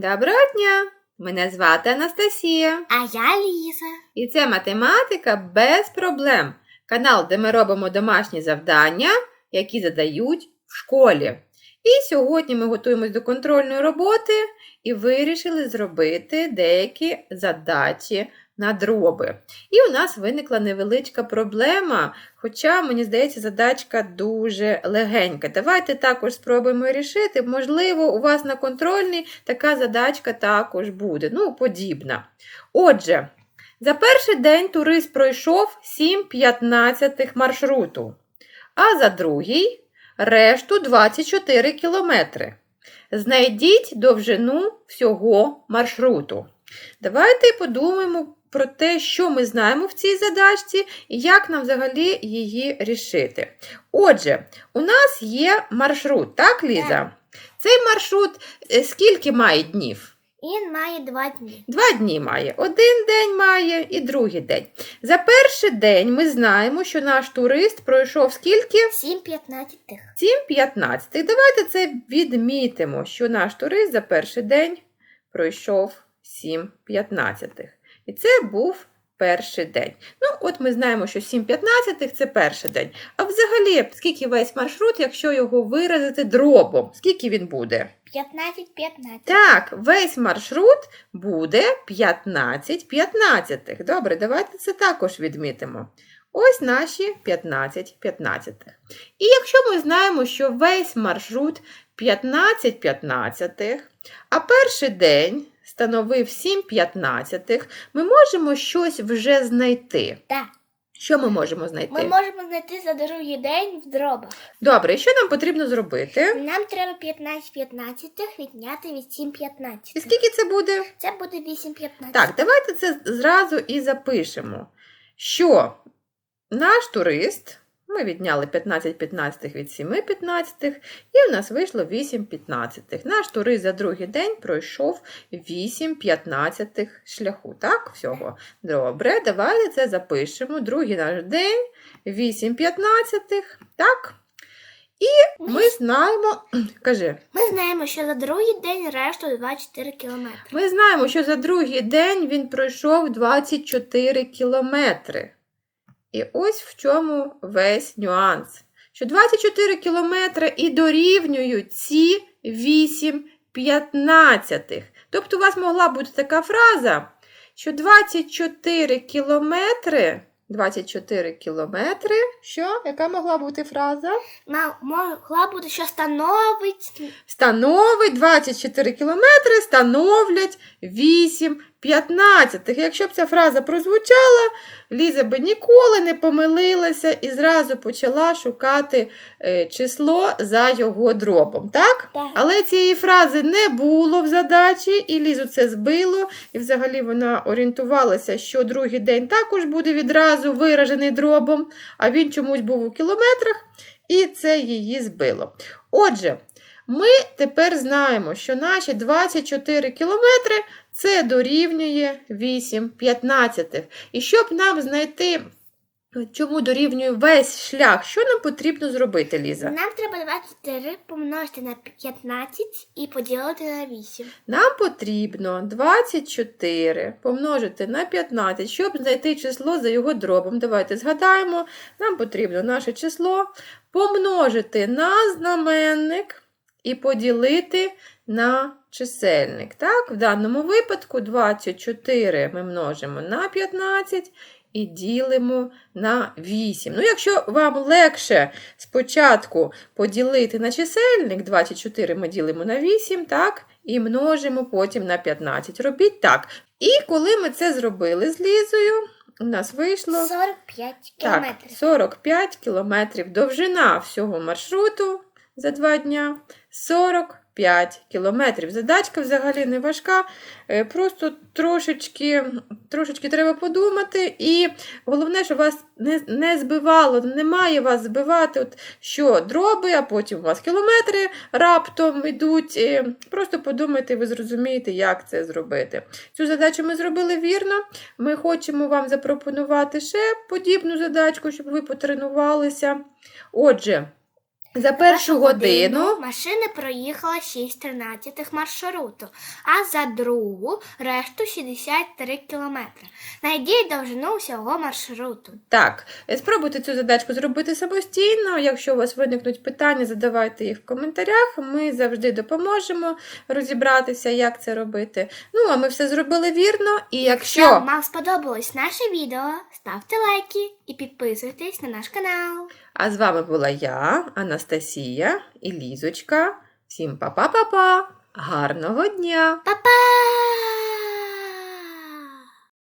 Доброго дня! Мене звати Анастасія. А я Ліза. І це математика без проблем. Канал, де ми робимо домашні завдання, які задають в школі. І сьогодні ми готуємось до контрольної роботи і вирішили зробити деякі задачі на дроби. І у нас виникла невеличка проблема, хоча, мені здається, задачка дуже легенька. Давайте також спробуємо рішити. Можливо, у вас на контрольній така задачка також буде. Ну, подібна. Отже, за перший день турист пройшов 7 п'ятнадцятих маршруту, а за другий решту 24 кілометри. Знайдіть довжину всього маршруту. Давайте подумаємо про те, що ми знаємо в цій задачці і як нам взагалі її рішити. Отже, у нас є маршрут, так, Ліза? Цей маршрут е, скільки має днів? Він має два дні. Два дні має. Один день має і другий день. За перший день ми знаємо, що наш турист пройшов скільки? 7 п'ятнадцятих. 7-15. Давайте це відмітимо, що наш турист за перший день пройшов 7-15. І це був перший день. Ну, от ми знаємо, що 7-15 це перший день. А взагалі, скільки весь маршрут, якщо його виразити дробом, скільки він буде? 15 15. Так, весь маршрут буде 15 15. Добре, давайте це також відмітимо. Ось наші 15 15. І якщо ми знаємо, що весь маршрут 15 15, а перший день становив 7 15, ми можемо щось вже знайти. Так. Що ми можемо знайти? Ми можемо знайти за другий день в дробах. Добре, що нам потрібно зробити? Нам треба 15 п'ятнадцятих відняти від 7 І скільки це буде? Це буде 8 15. Так, давайте це зразу і запишемо, що наш турист, ми відняли 15 15 від 7 15, і у нас вийшло 8 15. Наш турист за другий день пройшов 8 15 шляху. Так, всього. Добре, давайте це запишемо. Другий наш день 8 15. Так. І ми знаємо, кажи. Ми знаємо, що за другий день решту 24 кілометри. Ми знаємо, що за другий день він пройшов 24 кілометри. І ось в чому весь нюанс. Що 24 кілометри і дорівнюють ці 8 п'ятнадцятих. Тобто у вас могла бути така фраза, що 24 кілометри. 24 кілометри. Що? Яка могла бути фраза? Могла бути, що становить Становить 24 кілометри, становлять 8 п'ятнадцятих. Якщо б ця фраза прозвучала, Ліза би ніколи не помилилася і зразу почала шукати е, число за його дробом. Так? Так. Але цієї фрази не було в задачі, і Лізу це збило. І взагалі вона орієнтувалася, що другий день також буде відразу виражений дробом, а він чомусь був у кілометрах, і це її збило. Отже, ми тепер знаємо, що наші 24 кілометри це дорівнює 8 п'ятнадцятих. І щоб нам знайти, чому дорівнює весь шлях, що нам потрібно зробити, Ліза? Нам треба 24 помножити на 15 і поділити на 8. Нам потрібно 24 помножити на 15, щоб знайти число за його дробом. Давайте згадаємо, нам потрібно наше число помножити на знаменник і поділити на чисельник. Так, в даному випадку 24 ми множимо на 15 і ділимо на 8. Ну, якщо вам легше спочатку поділити на чисельник, 24 ми ділимо на 8, так, і множимо потім на 15. Робіть так. І коли ми це зробили з Лізою, у нас вийшло 45 так, 45 кілометрів. Довжина всього маршруту за два дня 45 кілометрів. Задачка взагалі не важка, е, просто трошечки, трошечки треба подумати. І головне, щоб вас не, не збивало, не має вас збивати, от, що дроби, а потім у вас кілометри раптом йдуть. Е, Просто подумайте, ви зрозумієте, як це зробити. Цю задачу ми зробили вірно. Ми хочемо вам запропонувати ще подібну задачку, щоб ви потренувалися. Отже, За першу годину машини проїхала 6 13 маршруту, а за другу решту 63 кілометри. Найдіть довжину всього маршруту. Так, спробуйте цю задачку зробити самостійно. Якщо у вас виникнуть питання, задавайте їх в коментарях. Ми завжди допоможемо розібратися, як це робити. Ну, а ми все зробили вірно. І Якщо якщо вам сподобалось наше відео, ставте лайки і підписуйтесь на наш канал. А з вами була я, Анастасія і Лізочка. Всім па-па-па-па! Гарного дня! Па-па!